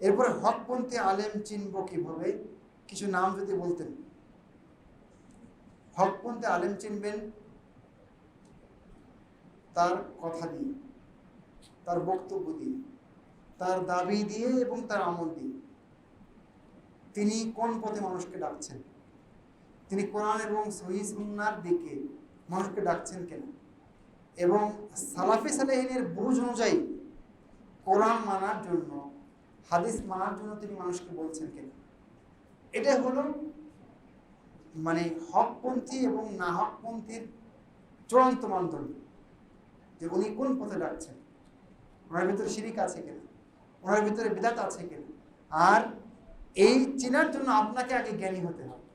এরপরে হকপন্থী আলেম চিনব কীভাবে? কিছু নাম যদি বলতেন। হকপন্থী আলেম চিনবেন তার কথা দিয়ে, তার বক্তব্য দিয়ে, তার দাবি দিয়ে এবং তার আমল দিয়ে। তিনি কোন পথে মানুষকে ডাকছেন? তিনি কোরআন এবং সহি সুন্নার দিকে মানুষকে ডাকছেন কেন? এবং সালাফি সালেহিনের বুঝ অনুযায়ী কোরআন মানার জন্য হাদিস মানার জন্য তিনি মানুষকে বলছেন কেন? এটা হলো মানে হকপন্থী এবং না হকপন্থীর চূড়ান্ত মানদণ্ড যে উনি কোন পথে ডাকছেন ওনার ভিতরে শিরিক আছে কিনা? ওনার ভিতরে বিদাত আছে কিনা? আর এই চেনার জন্য আপনাকে আগে জ্ঞানী হতে হবে।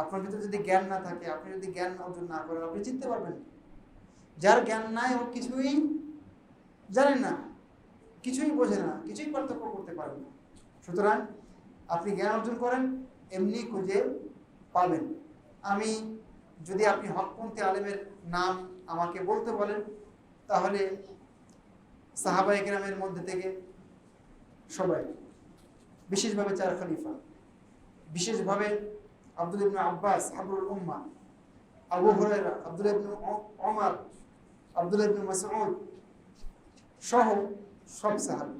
আপনার ভিতরে যদি জ্ঞান না থাকে, আপনি যদি জ্ঞান অর্জন না করেন, আপনি চিনতে পারবেন যার জ্ঞান নাই, ও কিছুই জানেন না, কিছুই বোঝে না, কিছুই পার্থক্য করতে পারবেন না সুতরাং আপনি জ্ঞান অর্জন করেন, এমনি খুঁজে পাবেন। আমি যদি আপনি হকপন্থী আলেমের নাম আমাকে বলতে বলেন, তাহলে সাহাবাই গ্রামের মধ্যে থেকে সবাই, বিশেষভাবে চার খলিফা, বিশেষভাবে আব্দুল ইবনু আব্বাস, হাবরুল উম্মা, আবু হুরায়রা, আব্দুল ইবনু ওমর আব্দুল ইবনু মাসউদ সহ সব সাহাবী।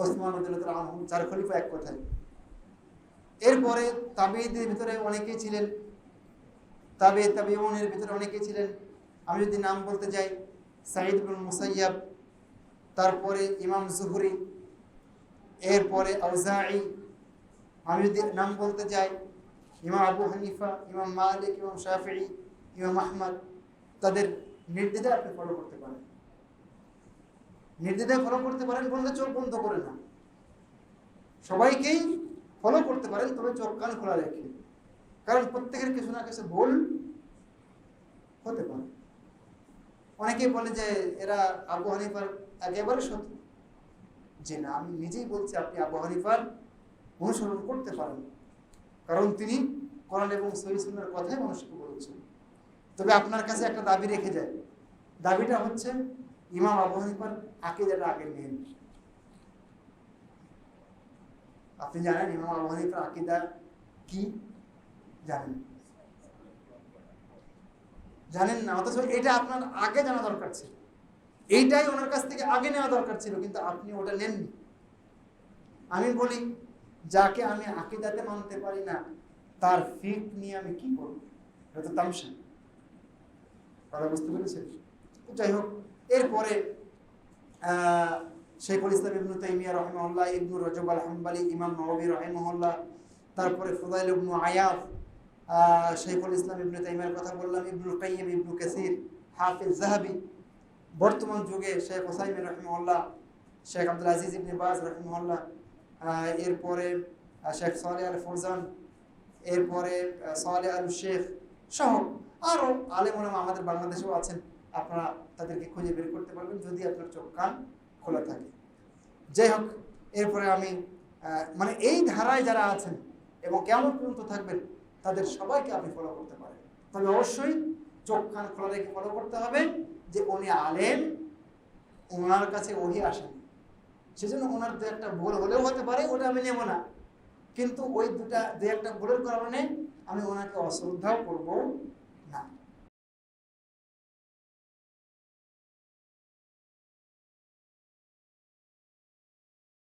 ওসমান আনহু চার খলিফা এক কথায়। এরপরে তাবিদের ভিতরে অনেকেই ছিলেন। তাবে তাবিউনের ভিতরে অনেকেই ছিলেন। আমি যদি নাম বলতে যাই, সাঈদ ইবনুল মুসাইয়াব তারপরে ইমাম জুহরি, এরপরে আউজাঈ। আমি যদি নাম বলতে যাই, ইমাম আবু হানিফা, ইমাম মালিক, ইমাম শাফিঈ, ইমাম আহমদ, তাদের নির্দেশে আপনি ফলো করতে পারেন। নির্দেশে ফলো করতে পারেন, বললে চোখ বন্ধ করে না। সবাইকেই ফলো করতে পারেন, তবে চোখ কান খোলা রেখে। কারণ প্রত্যেকের কিছু না কিছু ভুল হতে পারে। অনেকেই বলে যে, এরা আবু হানিফার একেবারে সত্য যে না, আমি নিজেই বলছি, আপনি আবু হানিফার অনুসরণ করতে পারেন। কারণ তিনি কোরআন এবং সহি সুন্নার কথাই মানুষকে বলেছেন। তবে আপনার কাছে একটা দাবি রেখে যায়। দাবিটা হচ্ছে ইমাম আবু হানিফার আকিদাটা আগে নেন। আপনি জানেন ইমাম আবু হানিফার আকিদা কি? জানেন। জানেন না, অথচ এটা আপনার আগে জানা দরকার ছিল। এইটাই ওনার কাছ থেকে আগে নেওয়া দরকার ছিল, কিন্তু আপনি ওটা নেননি। আমি বলি, যাকে আমি আকিদাতে মানতে পারি না, তার ফিট নিয়ে আমি কি করব? এটা তো তামসা। কথা বুঝতে পেরেছেন? যাই হোক এরপরে শেখুল ইসলাম ইবনু তাইমিয়া রহমহল্লা ইবনু রজব আল হাম্বালি ইমাম নবী রহমহল্লা তারপরে ফুদাইল ইবনু আয়াফ শেখুল ইসলাম ইবনু তাইমিয়ার কথা বললাম, ইবনুল কাইয়িম ইবনু কাসির, হাফিজ জাহাবি। বর্তমান যুগে শেখ হোসাইম রহমহল্লা শেখ আব্দুল আজিজ ইবনে বাজ রহমহল্লা এরপরে শেখ সালে আল ফরজান, এরপরে সালে আল শেখ সহ আরও আলেমুলামা আমাদের বাংলাদেশেও আছেন। আপনারা তাদেরকে খুঁজে বের করতে পারবেন যদি আপনার চোখ কান খোলা থাকে। যাই হোক, এরপরে আমি মানে এই ধারায় যারা আছেন এবং কেমন পর্যন্ত থাকবেন, তাদের সবাইকে আপনি ফলো করতে পারেন। তবে অবশ্যই চোখ কান খোলা রেখে ফলো করতে হবে যে উনি আলেম ওনার কাছে ওহি আসেন। সেজন্য ওনার দু একটা ভুল হলেও হতে পারে, ওটা আমি নেব না। কিন্তু ওই দুটা, দু একটা ভুলের কারণে আমি ওনাকে অশ্রদ্ধাও করব।